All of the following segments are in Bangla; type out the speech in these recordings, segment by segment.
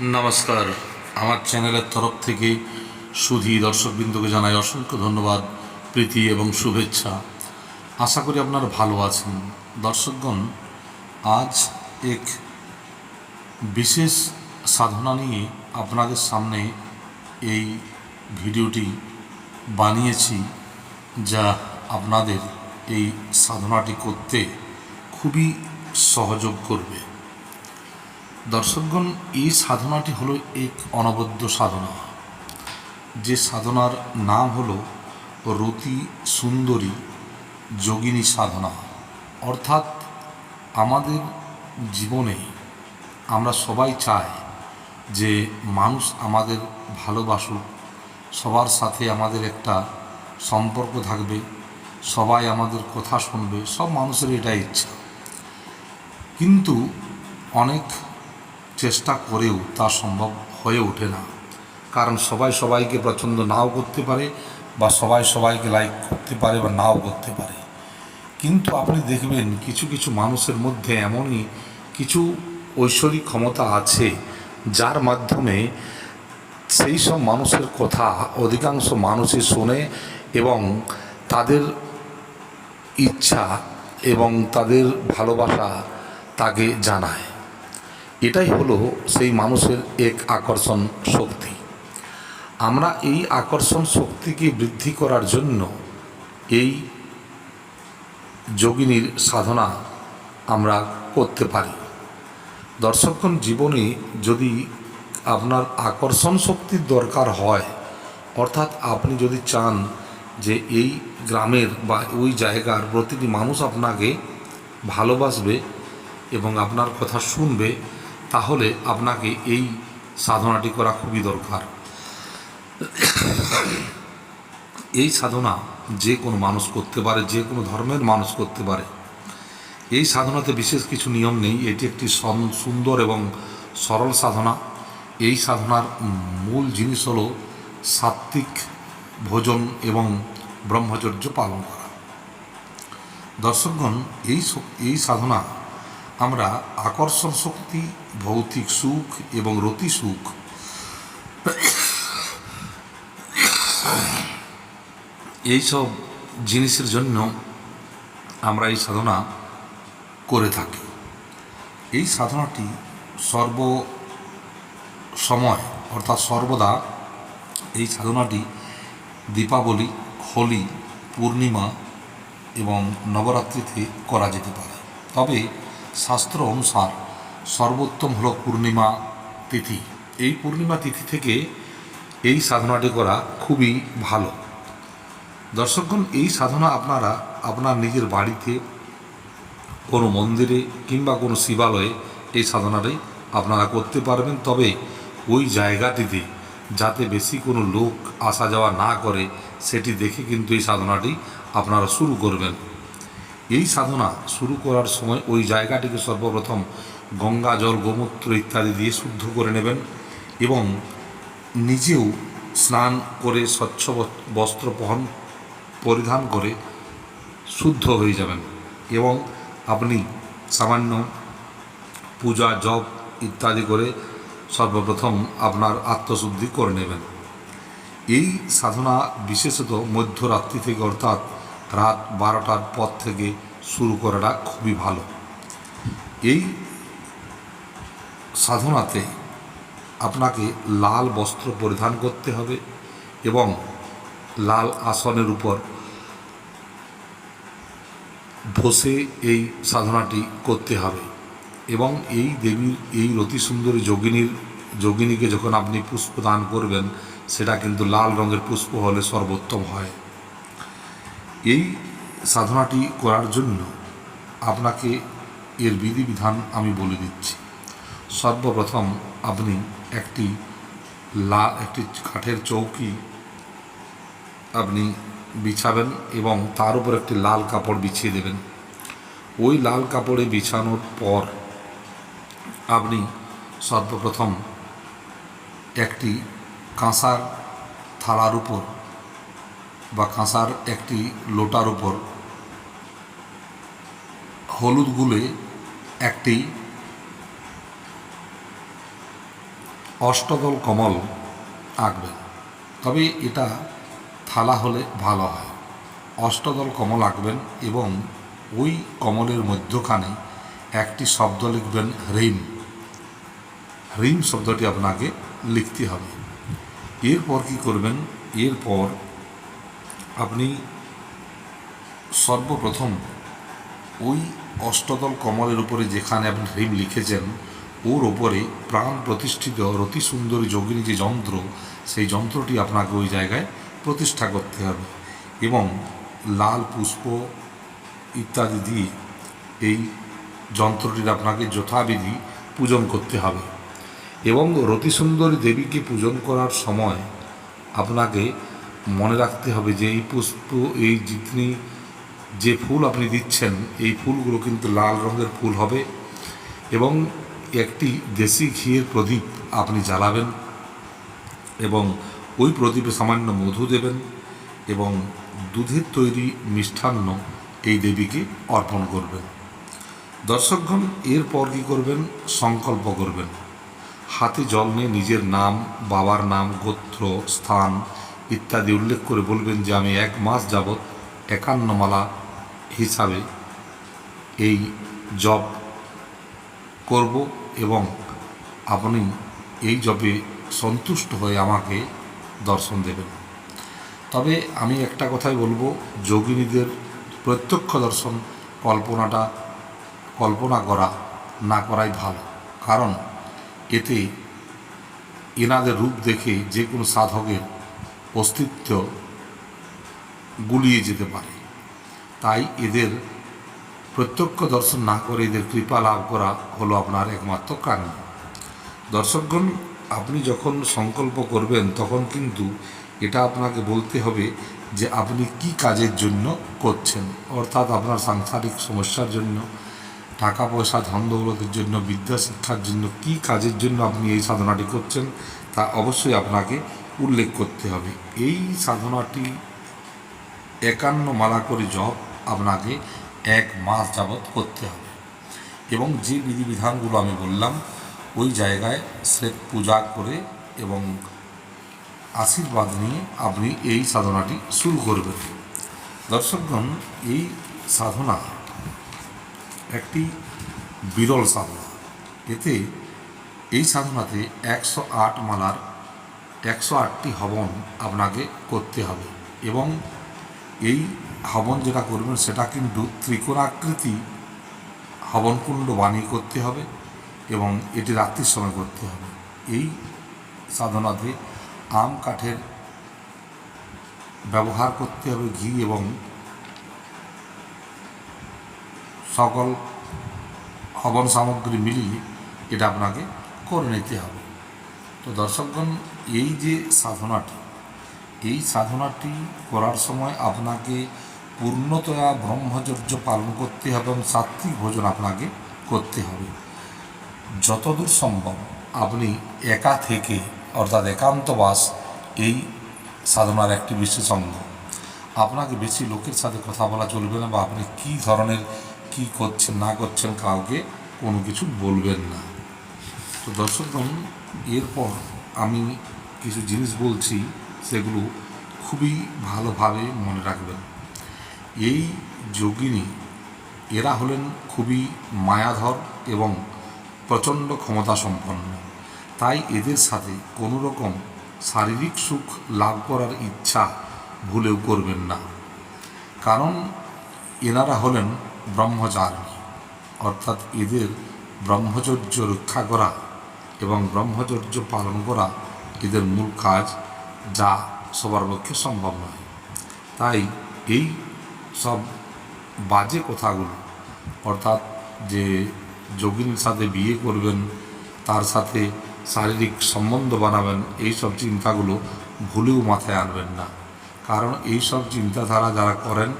নমস্কার। আমার চ্যানেলের তরফ থেকে সুধী দর্শকবৃন্দকে জানাই অসংখ্য ধন্যবাদ, প্রীতি এবং শুভেচ্ছা। আশা করি আপনারা ভালো আছেন। দর্শকগণ, আজ এক বিশেষ সাধনা নিয়ে আপনাদের সামনে এই ভিডিওটি বানিয়েছি, যা আপনাদের এই সাধনাটি করতে খুবই সহযোগ করবে। দর্শকগণ, এই সাধনাটি হলো এক অনবদ্য সাধনা। যে সাধনার নাম হলো রতি সুন্দরী যোগিনী সাধনা। অর্থাৎ আমাদের জীবনে আমরা সবাই চাই যে মানুষ আমাদের ভালোবাসুক, সবার সাথে আমাদের একটা সম্পর্ক থাকবে, সবাই আমাদের কথা শুনবে, সব মানুষের এটাই ইচ্ছা। কিন্তু অনেক চেষ্টা করেও তা সম্ভব হয়ে ওঠে না। কারণ সবাই সবাইকে পছন্দ নাও করতে পারে বা সবাই সবাইকে লাইক করতে পারে বা নাও করতে পারে। কিন্তু আপনি দেখবেন কিছু কিছু মানুষের মধ্যে এমনই কিছু ঐশ্বরিক ক্ষমতা আছে যার মাধ্যমে সেই সব মানুষের কথা অধিকাংশ মানুষই শোনে এবং তাদের ইচ্ছা এবং তাদের ভালোবাসা তাকে জানায়। এটাই হলো সেই মানুষের এক আকর্ষণ শক্তি। আমরা এই আকর্ষণ শক্তিকে বৃদ্ধি করার জন্য এই যোগিনীর সাধনা আমরা করতে পারি। দর্শকগণ, জীবনে যদি আপনার আকর্ষণ শক্তির দরকার হয়, অর্থাৎ আপনি যদি চান যে এই গ্রামের বা ওই জায়গার প্রতিটি মানুষ আপনাকে ভালোবাসবে এবং আপনার কথা শুনবে তাহলে আপনাকে এই সাধনাটি করা খুবই দরকার। এই সাধনা যে কোনো মানুষ করতে পারে, যে কোনো ধর্মের মানুষ করতে পারে। এই সাধনাতে বিশেষ কিছু নিয়ম নেই, এটি একটি সুন্দর এবং সরল সাধনা। এই সাধনার মূল জিনিস হল সাত্ত্বিক ভোজন এবং ব্রহ্মচর্য পালন করা। দর্শকগণ, এই এই সাধনা আমরা আকর্ষণ শক্তি, ভৌতিক সুখ এবং রতি সুখ এইসব জিনিসের জন্য আমরা এই সাধনা করে থাকি। এই সাধনাটি সর্ব সময়, অর্থাৎ সর্বদা এই সাধনাটি দীপাবলি, হোলি, পূর্ণিমা এবং নবরাত্রিতে করা যেতে পারে। তবে শাস্ত্র অনুসার সর্বোত্তম হল পূর্ণিমা তিথি। এই পূর্ণিমা তিথি থেকে এই সাধনাটি করা খুবই ভালো। দর্শকগণ, এই সাধনা আপনারা আপনার নিজের বাড়িতে, কোনো মন্দিরে কিংবা কোনো শিবালয়ে এই সাধনাটি আপনারা করতে পারবেন। তবে ওই জায়গাটিতে যাতে বেশি কোনো লোক আসা যাওয়া না করে, সেটি দেখে কিন্তু এই সাধনাটি আপনারা শুরু করবেন। এই সাধনা শুরু করার সময় ওই জায়গাটিকে সর্বপ্রথম গঙ্গা, জল, গোমূত্র ইত্যাদি দিয়ে শুদ্ধ করে নেবেন এবং নিজেও স্নান করে স্বচ্ছ বস- বস্ত্র বহন পরিধান করে শুদ্ধ হয়ে যাবেন এবং আপনি সামান্য পূজা, জপ ইত্যাদি করে সর্বপ্রথম আপনার আত্মশুদ্ধি করে নেবেন। এই সাধনা বিশেষত মধ্যরাত্রি থেকে অর্থাৎ রাত বারোটার পর থেকে শুরু করাটা খুবই ভালো। এই সাধনাতে আপনাকে লাল বস্ত্র পরিধান করতে হবে এবং লাল আসনের উপর বসে এই সাধনাটি করতে হবে এবং এই দেবীর, এই রতি সুন্দরী যোগিনীর, যোগিনীকে যখন আপনি পুষ্প দান করবেন, সেটা কিন্তু লাল রঙের পুষ্প হলে সর্বোত্তম হয়। এই সাধনাটি করার জন্য আপনাকে এর বিধিবিধান আমি বলে দিচ্ছি। সর্বপ্রথম আপনি একটি লা, একটি কাঠের চৌকি আপনি বিছাবেন এবং তার উপর একটি লাল কাপড় বিছিয়ে দেবেন। ওই লাল কাপড়ে বিছানোর পর আপনি সর্বপ্রথম একটি কাঁসার থালার উপর বা কাঁসার একটি লোটার উপর হলুদ গুলে একটি অষ্টদল কমল আঁকবেন তবে এটা থালা হলে ভালো হয়। অষ্টদল কমল আঁকবেন এবং ওই কমলের মধ্যখানে একটি শব্দ লিখবেন হ্রিম হ্রিম শব্দটি আপনাকে লিখতে হবে। এরপর কি করবেন? এরপর আপনি সর্বপ্রথম ওই অষ্টদল কমলের উপরে যেখানে আপনি হ্রিম লিখেছেন, ওর ওপরে প্রাণ প্রতিষ্ঠিত রতি সুন্দরী যোগিনী যে যন্ত্র, সেই যন্ত্রটি আপনাকে ওই জায়গায় প্রতিষ্ঠা করতে হবে এবং লাল পুষ্প ইত্যাদি দিয়ে এই যন্ত্রটির আপনাকে যথাবিধি পূজন করতে হবে এবং রতি সুন্দরী দেবীকে পূজন করার সময় আপনাকে মনে রাখতে হবে যে এই পুষ্প, এই যিনি যে ফুল আপনি দিচ্ছেন, এই ফুলগুলো কিন্তু লাল রঙের ফুল হবে এবং একটি দেশি ঘিয়ের প্রদীপ আপনি জ্বালাবেন এবং ওই প্রদীপে সামান্য মধু দেবেন এবং দুধের তৈরি মিষ্টান্ন এই দেবীকে অর্পণ করবেন। দর্শকগণ, এরপর কী করবেন? সংকল্প করবেন। হাতে জল নিয়ে নিজের নাম, বাবার নাম, গোত্র, স্থান ইত্যাদি উল্লেখ করে বলবেন যে আমি এক মাস যাবৎ একান্ন মালা হিসাবে এই জব করব এবং আপনি এই জবে সন্তুষ্ট হয়ে আমাকে দর্শন দেবেন। তবে আমি একটা কথাই বলব, যোগিনীদের প্রত্যক্ষ দর্শন কল্পনাটা, কল্পনা করা না করাই ভালো। কারণ এতে এনাদের রূপ দেখে যে কোনো সাধকের অস্তিত্ব গুলিয়ে যেতে পারে। তাই এদের প্রত্যক্ষ দর্শন না করে এদের কৃপা লাভ করা হলো আপনার একমাত্র কারণ। দর্শকগণ, আপনি যখন সংকল্প করবেন, তখন কিন্তু এটা আপনাকে বলতে হবে যে আপনি কি কাজের জন্য করছেন। অর্থাৎ আপনার সাংসারিক সমস্যার জন্য টাকা পয়সা ধন দৌলতের জন্য বিদ্যা শিক্ষার জন্য কি কাজের জন্য আপনি এই সাধনাটি করছেন, তা অবশ্যই আপনাকে উল্লেখ করতে হবে। এই সাধনাটি একান্ন মালা করে জপ আপনাকে এক মাস যাবৎ করতে হবে। এবং যে বিধিবিধানগুলো আমি বললাম, ওই জায়গায় সে পূজা করে এবং আশীর্বাদ নিয়ে আপনি এই সাধনাটি শুরু করবেন। দর্শকগণ, এই সাধনা একটি বিরল সাধনা। এতে এই সাধনাতে একশো আট মালার একশো আটটি হবন আপনাকে করতে হবে। এবং এই হবন যেটা করবেন, সেটা কিন্তু ত্রিকোণাকৃতি হবনকুণ্ড বানিয়ে করতে হবে এবং এটি রাত্রির সময় করতে হবে। এই সাধনাতে আম কাঠের ব্যবহার করতে হবে, ঘি এবং সকল হবন সামগ্রী মিলিয়ে এটা আপনাকে করে নিতে হবে। তো দর্শকগণ এই যে সাধনাটি, এই সাধনাটি করার সময় আপনাকে পূর্ণতয়া ব্রহ্মচর্য পালন করতে হবে এবং সাত্বিক ভোজন আপনাকে করতে হবে। যতদূর সম্ভব আপনি একা থেকে, অর্থাৎ একান্তবাস এই সাধনার একটি বিশেষ অঙ্গ। আপনাকে বেশি লোকের সাথে কথা বলা চলবে না বা আপনি কী ধরনের, কি করছেন, না করছেন কাউকে কোনো কিছু বলবেন না। তো দর্শকগণ এরপর আমি কিছু জিনিস বলছি, সেগুলো খুবই ভালোভাবে মনে রাখবেন। এই যোগিনী, এরা হলেন খুবই মায়াধর এবং প্রচণ্ড ক্ষমতা সম্পন্ন তাই এদের সাথে কোনো রকম শারীরিক সুখ লাভ করার ইচ্ছা ভুলেও করবেন না। কারণ এনারা হলেন ব্রহ্মচারিণী, অর্থাৎ এদের ব্রহ্মচর্য রক্ষা করা এবং ব্রহ্মচর্য পালন করা এদের মূল কাজ যা সবার পক্ষে সম্ভব নয়। তাই এই সব বাজে কথাগুলো, অর্থাৎ যে যোগিনীর সাথে বিয়ে করবেন, তার সাথে শারীরিক সম্বন্ধ বানাবেন, এই সব চিন্তাগুলো ভুলেও মাথায় আনবেন না। কারণ এই সব চিন্তাধারা যারা করেন,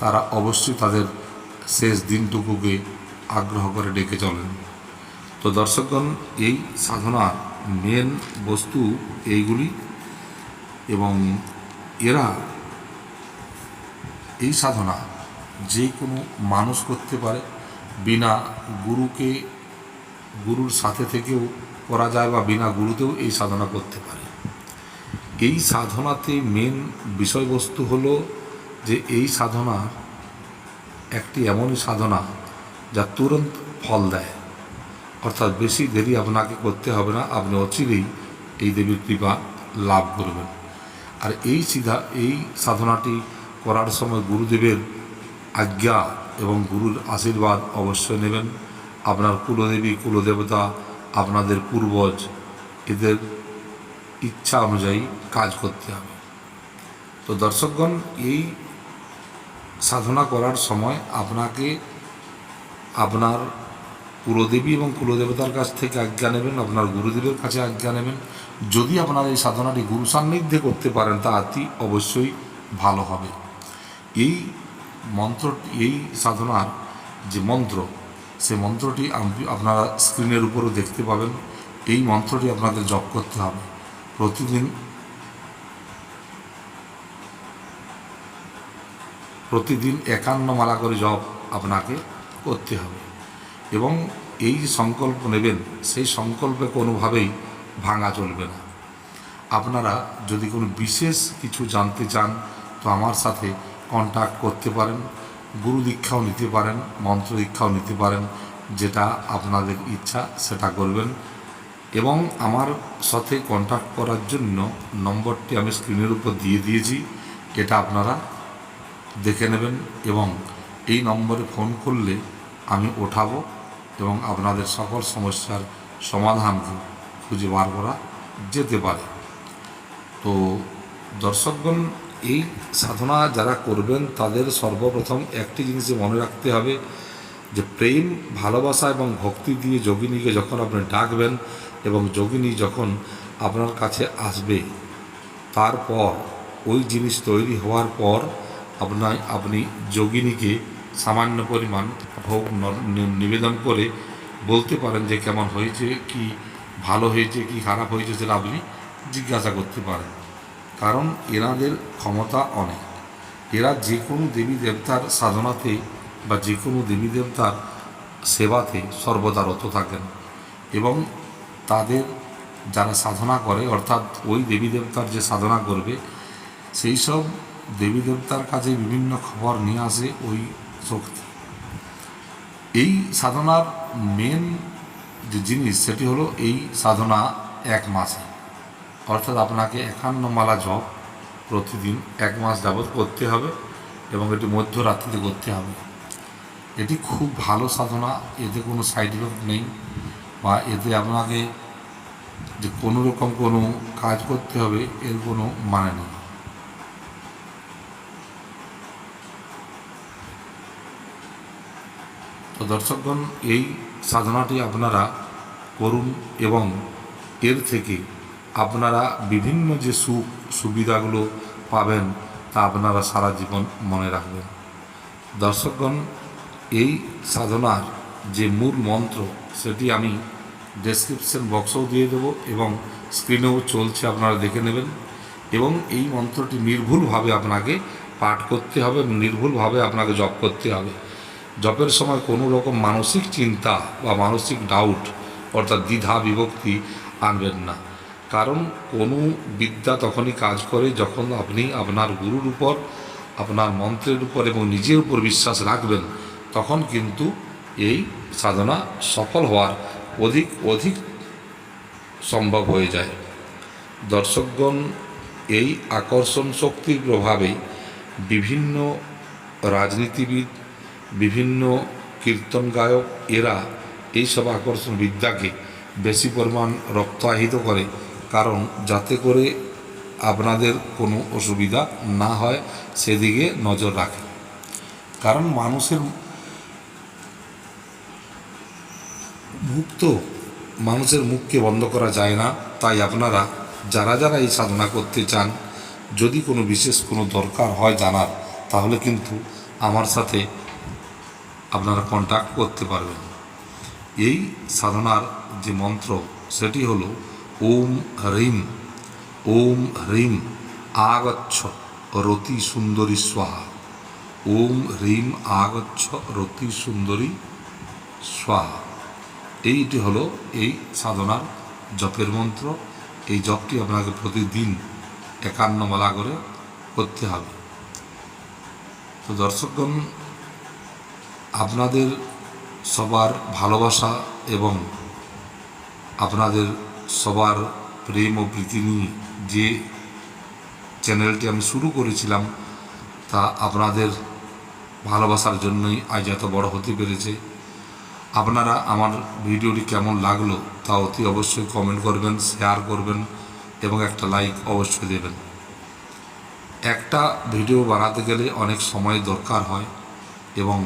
তারা অবশ্যই তাদের শেষ দিনটুকুকে আগ্রহ করে ডেকে চলেন। তো দর্শকগণ, এই সাধনার মেন বস্তু এইগুলি এবং এরা এই সাধনা যে কোনো মানুষ করতে পারে। বিনা গুরুকে, গুরুর সাথে থেকেও করা যায় বা বিনা গুরুতেও এই সাধনা করতে পারে। এই সাধনাতে মেন বিষয়বস্তু হলো যে এই সাধনা একটি এমনই সাধনা যা তুরন্ত ফল দেয়। অর্থাৎ বেশি দেরি আপনাকে করতে হবে না, আপনি অচিরেই এই দেবীর কৃপা লাভ করবেন। আর এই সিধা, এই সাধনাটি করার সময় গুরুদেবের আজ্ঞা এবং গুরুর আশীর্বাদ অবশ্যই নেবেন। আপনার কুলদেবী, কুলদেবতা, আপনাদের পূর্বজ, এদের ইচ্ছা অনুযায়ী কাজ করতে হবে। তো দর্শকগণ, এই সাধনা করার সময় আপনাকে আপনার কুলদেবী এবং কুলদেবতার কাছ থেকে আজ্ঞা নেবেন, আপনার গুরুদেবের কাছে আজ্ঞা নেবেন। যদি আপনার এই সাধনাটি গুরু সান্নিধ্যে করতে পারেন, তা অতি অবশ্যই ভালো হবে। এই মন্ত্র, এই সাধনার যে মন্ত্র, সে মন্ত্রটি আপনারা স্ক্রিনের উপরও দেখতে পাবেন। এই মন্ত্রটি আপনাদের জপ করতে হবে। প্রতিদিন প্রতিদিন একান্ন মালা করে জপ আপনাকে করতে হবে। এবং এই সংকল্প নেবেন, সেই সংকল্পে কোনোভাবেই ভাঙা চলবে না। আপনারা যদি কোনো বিশেষ কিছু জানতে চান, তো আমার সাথে কন্ট্যাক্ট করতে পারেন, গুরু দীক্ষাও নিতে পারেন, মন্ত্র দীক্ষাও নিতে পারেন, যেটা আপনাদের ইচ্ছা সেটা করবেন। এবং আমার সাথে কন্ট্যাক্ট করার জন্য নম্বরটি আমি স্ক্রিনের উপর দিয়ে দিয়েছি, এটা আপনারা দেখে নেবেন এবং এই নম্বরে ফোন করলে আমি ওঠাবো। এবং আপনাদের সকল সমস্যার সমাধান খুঁজে বার করা যেতে পারে। তো দর্শকগণ, এই সাধনা যারা করবেন, তাদের সর্বপ্রথম একটি জিনিসে মনে রাখতে হবে, যে প্রেম, ভালোবাসা এবং ভক্তি দিয়ে যোগিনীকে যখন আপনি ডাকবেন এবং যোগিনী যখন আপনার কাছে আসবে, তারপর ওই জিনিস তৈরি হওয়ার পর আপনার আপনি যোগিনীকে সামান্য পরিমাণ ভোগ নিবেদন করে বলতে পারেন যে কেমন হয়েছে, কি ভালো হয়েছে, কি খারাপ হয়েছে সেটা আপনি জিজ্ঞাসা করতে পারেন। কারণ এনাদের ক্ষমতা অনেক। এরা যে কোনো দেবী দেবতার সাধনাতে বা যে কোনো দেবী দেবতার সেবাতে সর্বদা রত থাকেন এবং তাদের যারা সাধনা করে, অর্থাৎ ওই দেবী দেবতার যে সাধনা করবে, সেই সব দেবী দেবতার কাছে বিভিন্ন খবর নিয়ে আসে ওই শক্তি এই সাধনার মেন যে জিনিস, সেটি হলো এই সাধনা এক মাসে। অর্থাৎ আপনাকে একান্ন মালা জপ প্রতিদিন এক মাস যাবৎ করতে হবে এবং এটি মধ্যরাত্রিতে করতে হবে। এটি খুব ভালো সাধনা, এতে কোনো সাইড এফেক্ট নেই বা এতে আপনাকে যে কোনো রকম কোনো কাজ করতে হবে, এর কোনো মানে নেই। তো দর্শকগণ, এই সাধনাটি আপনারা করুন এবং এর থেকে আপনারা বিভিন্ন যে সুখ সুবিধাগুলো পাবেন তা আপনারা সারা জীবন মনে রাখবেন। দর্শকগণ, এই সাধনার যে মূল মন্ত্র, সেটি আমি ডেসক্রিপশন বক্সেও দিয়ে দেবো এবং স্ক্রিনেও চলছে, আপনারা দেখে নেবেন এবং এই মন্ত্রটি নির্ভুলভাবে আপনাকে পাঠ করতে হবে নির্ভুলভাবে আপনাকে জপ করতে হবে। জপের সময় কোনো রকম মানসিক চিন্তা বা মানসিক ডাউট অর্থাৎ দ্বিধা, বিভক্তি আনবেন না। কারণ কোনো বিদ্যা তখনই কাজ করে যখন আপনি আপনার গুরুর উপর, আপনার মন্ত্রের উপর এবং নিজের উপর বিশ্বাস রাখবেন, তখন কিন্তু এই সাধনা সফল হওয়ার অধিক অধিক সম্ভব হয়ে যায়। দর্শকগণ, এই আকর্ষণ শক্তির প্রভাবে বিভিন্ন রাজনীতিবিদ বিভিন্ন কীর্তন গায়ক এরা এইসব আকর্ষণ বিদ্যাকে বেশি পরিমাণ রক্তাহিত করে, কারণ যাতে করে আপনাদের কোনো অসুবিধা না হয় সেদিকে নজর রাখে। কারণ মানুষের মুখ তো মানুষের মুখকে বন্ধ করা যায় না। তাই আপনারা যারা যারা এই সাধনা করতে চান, যদি কোনো বিশেষ কোনো দরকার হয় জানার, তাহলে কিন্তু আমার সাথে আপনারা কন্ট্যাক্ট করতে পারবেন। এই সাধনার যে মন্ত্র, সেটি হলো ওম হ্রিম ওম হ্রিম আগচ্ছ রতি সুন্দরী স্বাহা। ওম হ্রিম আগচ্ছ রতি সুন্দরী স্বাহা। এইটি হলো এই সাধনার জপের মন্ত্র। এই জপটি আপনাকে প্রতিদিন একান্ন মালা করে করতে হবে। তো দর্শকগণ আপনাদের সবার ভালোবাসা এবং আপনাদের সবার প্রেম ও প্রীতি নিয়ে যে চ্যানেলটি আমি শুরু করেছিলাম, তা আপনাদের ভালোবাসার জন্যই আজ এত বড় হতে পেরেছে। আপনারা আমার ভিডিওটি কেমন লাগল তা অতি অবশ্যই কমেন্ট করবেন, শেয়ার করবেন এবং একটা লাইক অবশ্যই দেবেন। একটা ভিডিও বানাতে গেলে অনেক সময় দরকার হয় এবং